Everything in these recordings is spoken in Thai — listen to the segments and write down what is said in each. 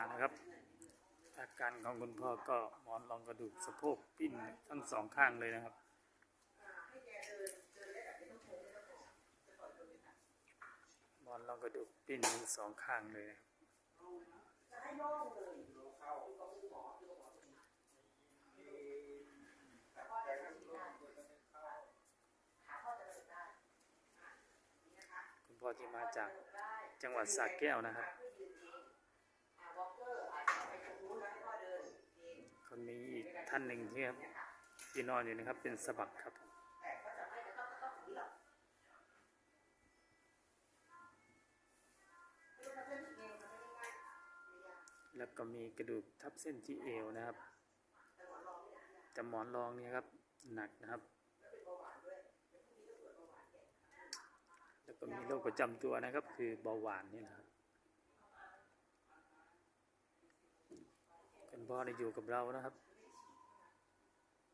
านะครับ อาการของคุณพ่อก็หมอนรองกระดูกสะโพกปิ้นทั้งสองข้างเลยนะครับหมอนรองกระดูกปิ้นทั้งสองข้างเลยนะครับคุณพ่อที่มาจากจังหวัดสระแก้วนะครับ คนนี้อีก ท่านหนึ่งที่ครับที่นอนอยู่นะครับ เป็นสะบักครับแล้วก็มีกระดูกทับเส้นที่เอวนะครับแต่หมอนรองเนี่ยครับหนักนะครับ แล้วก็มีโรคประจำตัวนะครับ คือเบาหวานนี่นะครับคุณพ่อได้อยู่กับเรานะครับ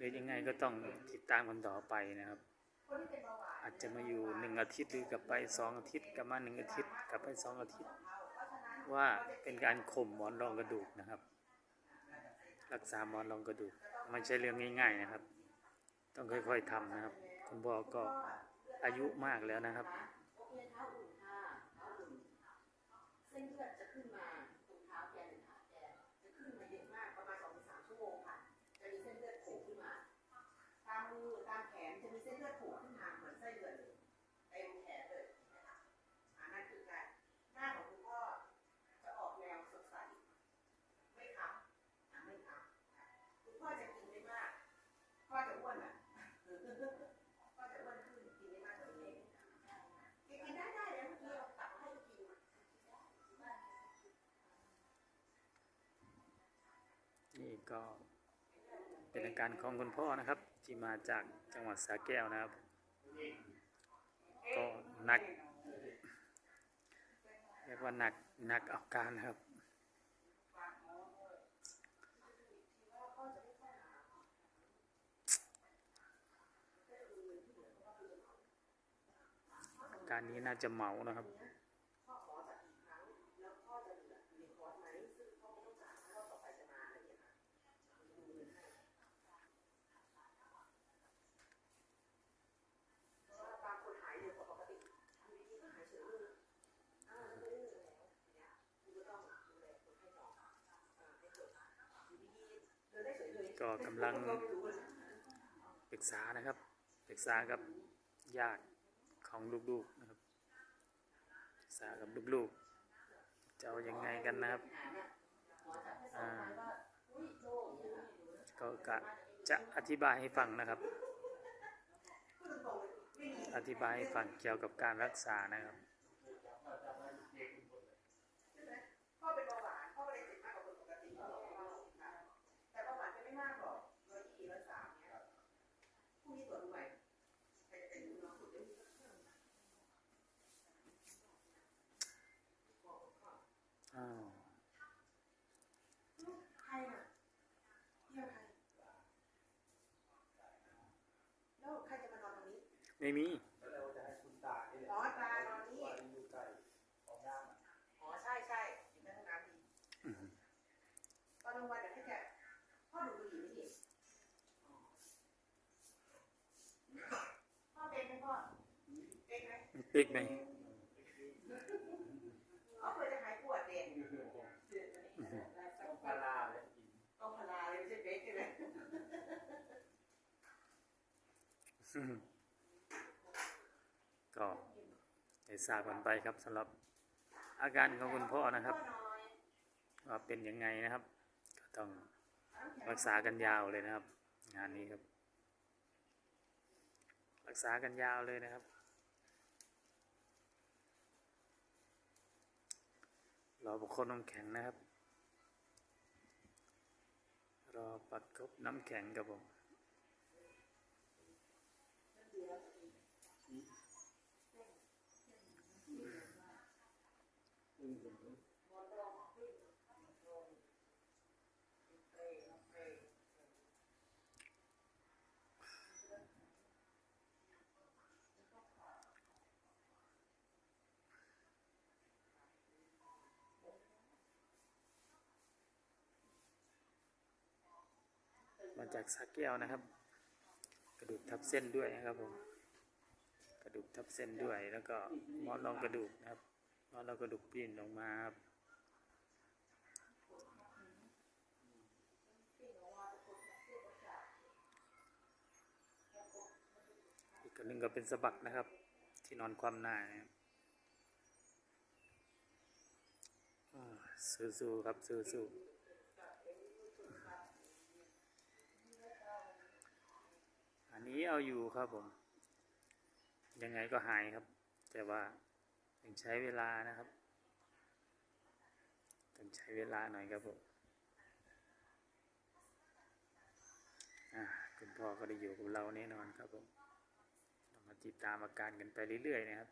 รือยังไงก็ต้องติดตามกันต่อไปนะครับ อาจจะมาอยู่หนึ่งอาทิตย์หรือกลับไปสองอาทิตย์กลับมาหนึ่งอาทิตย์กลับไปสองอาทิตย์ ว่าเป็นการข่มหมอนรองกระดูกนะครับ รักษาหมอนรองกระดูกไม่ใช่เรื่องง่าย ๆนะครับ ต้องค่อยๆทำนะครับ คุณพ่อก็อายุมากแล้วนะครับเส้นเลือดจะขึ้นมาแกหรือขาแกจะขึ้นมาเยอะมากประมาณสองถึงสามชั่วโมงค่ะ จะมีเส้นเลือดโผล่ขึ้นมา ตามมือตามแขนจะมีเส้นเลือดโผล่ขึ้นมาเหมือนไส้เดือนเลยเต็มแขนเลยนะคะอันนั้นคือการหน้าของคุณพ่อจะออกแนวสดใสไม่ค้ำอะไม่ค้ำค่ะคุณพ่อจะกินได้มาก พ่อจะอ้วนอะ พ่อจะอ้วนขึ้นกินได้มากกว่านี้กินได้ได้แล้วเมื่อกี้เราตักให้กิน นี่ก็เป็นอาการของคุณพ่อนะครับ ที่มาจากจังหวัดสระแก้วนะครับ ก็หนักเรียกว่าหนักหนักอาการนะครับการนี้น่าจะเมานะครับางคนหายเร็วกว่าปกติอยู่ดีๆก็หายเฉยเลยอ่าไม่ได้เลยแล้วเนี่ยคุณก็ต้องดูแลคนไข้ต่ออ่าให้เกิดอยู่ดีๆเดินได้เฉยเลย ก็กำลังปรึกษานะครับ ปรึกษากับญาติของลูกๆนะครับปรึกษากับลูกๆจะเอายังไงกันนะครับก็กะจะอธิบายให้ฟังนะครับ อธิบายให้ฟังเกี่ยวกับการรักษานะครับ พ่อเป็นเบาหวานพ่อไม่ได้ติดมากกว่าคนปกติค่ะแต่เบาหวานจะไม่มากหรอกร้อยยี่ร้อยสามเนี่ยพรุ่งนี้ตรวจดูใหม่ใครจะเป็นน้องคุณเดี๋ยว อ้าว ใครน่ะเที่ยวใครแล้วใครจะมานอนตรงนี้ ไม่มีเราจะให้คุณตานี่แหละอ๋อตานอนนี่ว่าอยู่ใกล้ของย่ามอะอ๋อใช่ใช่อยู่ในห้องน้ำดีอืมตอนกลางวันเดี๋ยวให้แกพ่อดูบุหรี่ไหมดิพ่อเป็นไหมพ่อเป็นไหมปิ๊กไหมอ๋อเพื่อจะหายปวดเด็กต้องพาราเลยกินต้องพาราเลยไม่ใช่เบ๊กใช่ไหม อืม ก็ได้ทราบกันไปครับสำหรับอาการของคุณพ่อนะครับว่าเป็นยังไงนะครับ ก็ต้องรักษากันยาวเลยนะครับ งานนี้ครับ รักษากันยาวเลยนะครับ รอบุคคลน้ำแข็งนะครับก็ประกบน้ำแข็งครับผม มาจากสาแก้วนะครับ กระดูกทับเส้นด้วยนะครับผมกระดูกทับเส้นด้วยแล้วก็หมอนรองกระดูกนะครับ หมอนรองกระดูกปีนลงมาครับอีกคนหนึ่งก็เป็นสะบักนะครับ ที่นอนความหน้านะครับอ่าสู้ๆครับสู้ๆอันนี้เอาอยู่ครับผม ยังไงก็หายครับ แต่ว่า ต้องใช้เวลานะครับต้องใช้เวลาหน่อยครับผมคุณพ่อก็ได้อยู่กับเราแน่นอนครับผมมาติดตามอาการกันไปเรื่อยๆนะครับ